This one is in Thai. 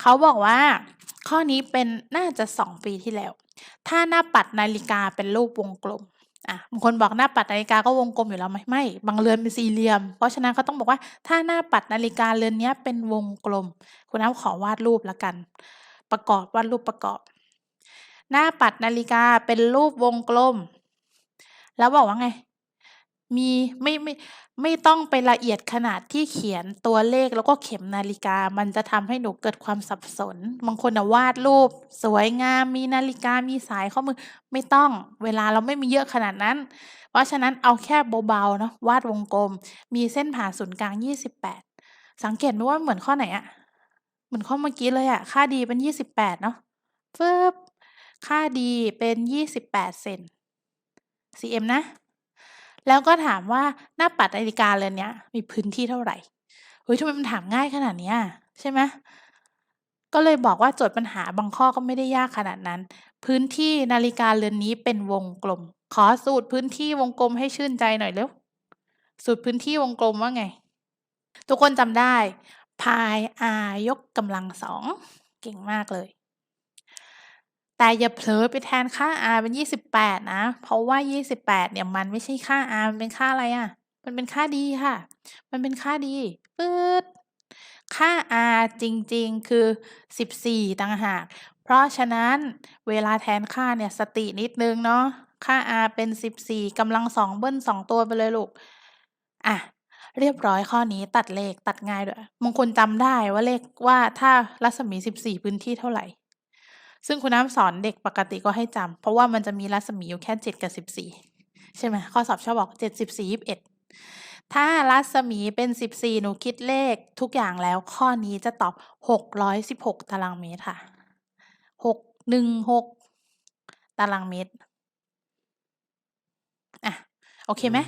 เขาบอกว่า ข้อนี้เป็นน่าจะ 2 ปีที่แล้ว ถ้าหน้าปัดนาฬิกาเป็นรูปวงกลมอ่าบางคนบอกหน้าปัดนาฬิกาก็วงกลมอยู่แล้วไหมไม่ บางเรือนเป็นสี่เหลี่ยม เพราะฉะนั้นเขาต้องบอกว่าถ้าหน้าปัดนาฬิกาเรือนนี้เป็นวงกลม คุณน้ำขอวาดรูปล้วกัน ประกอบวาดรูปประกอบ หน้าปัดนาฬิกาเป็นรูปวงกลม แล้วบอกว่าไง มีไม่ไม่ไม่ต้องไปละเอียดขนาดที่เขียนตัวเลขแล้วก็เข็มนาฬิกา มันจะทำให้หนูเกิดความสับสน บางคนน่ะวาดรูป สวยงามมีนาฬิกามีสายข้อมือไม่ต้องเวลาเราไม่มีเยอะขนาดนั้น เพราะฉะนั้นเอาแค่เบาๆเนาะวาดวงกลม มีเส้นผ่าศูนย์กลาง 28 สังเกตไหมว่าเหมือนข้อไหนอะเหมือนข้อเมื่อกี้เลยอะค่า d เป็น 28 เนาะฟึบค่า d เป็น 28 เซน cm นะ แล้วก็ถามว่าหน้าปัดนาฬิกาเรือนเนี้ยมีพื้นที่เท่าไหร่?เฮ้ยทำไมมันถามง่ายขนาดเนี้ยใช่ไหมก็เลยบอกว่าโจทย์ปัญหาบางข้อก็ไม่ได้ยากขนาดนั้น พื้นที่นาฬิกาเรือนนี้เป็นวงกลม ขอสูตรพื้นที่วงกลมให้ชื่นใจหน่อยเร็วสูตรพื้นที่วงกลมว่าไง?ทุกคนจำได้ พาย r ยกกำลัง2เก่งมากเลย แต่อย่าเผลอไปแทนค่า r เป็น 28 นะ เพราะว่า 28 เนี่ยมันไม่ใช่ค่า r มันเป็นค่าอะไรอะมันเป็นค่า d ค่ะ มันเป็นค่า d ปื๊ดค่า r จริงๆ คือ 14 ต่างหาก เพราะฉะนั้นเวลาแทนค่าเนี่ยสตินิดนึงเนาะ ค่า r เป็น 14 กำลัง2เบิ้ล2ตัวไปเลยลูก อะ เรียบร้อยข้อนี้ตัดเลขตัดง่ายด้วยบางคนจำได้ว่าเลขว่าถ้ารัศมี 14 พื้นที่เท่าไหร่ ซึ่งคุณน้ำสอนเด็กปกติก็ให้จำเพราะว่ามันจะมีรัศมีอยู่แค่ 7 กับ 14 ใช่ไหมข้อสอบชอบบอก 7 14 21 ถ้ารัศมีเป็น 14 หนูคิดเลขทุกอย่างแล้วข้อนี้จะตอบ 616 ตารางเมตรค่ะ 616 ตารางเมตร อะ โอเคไหม?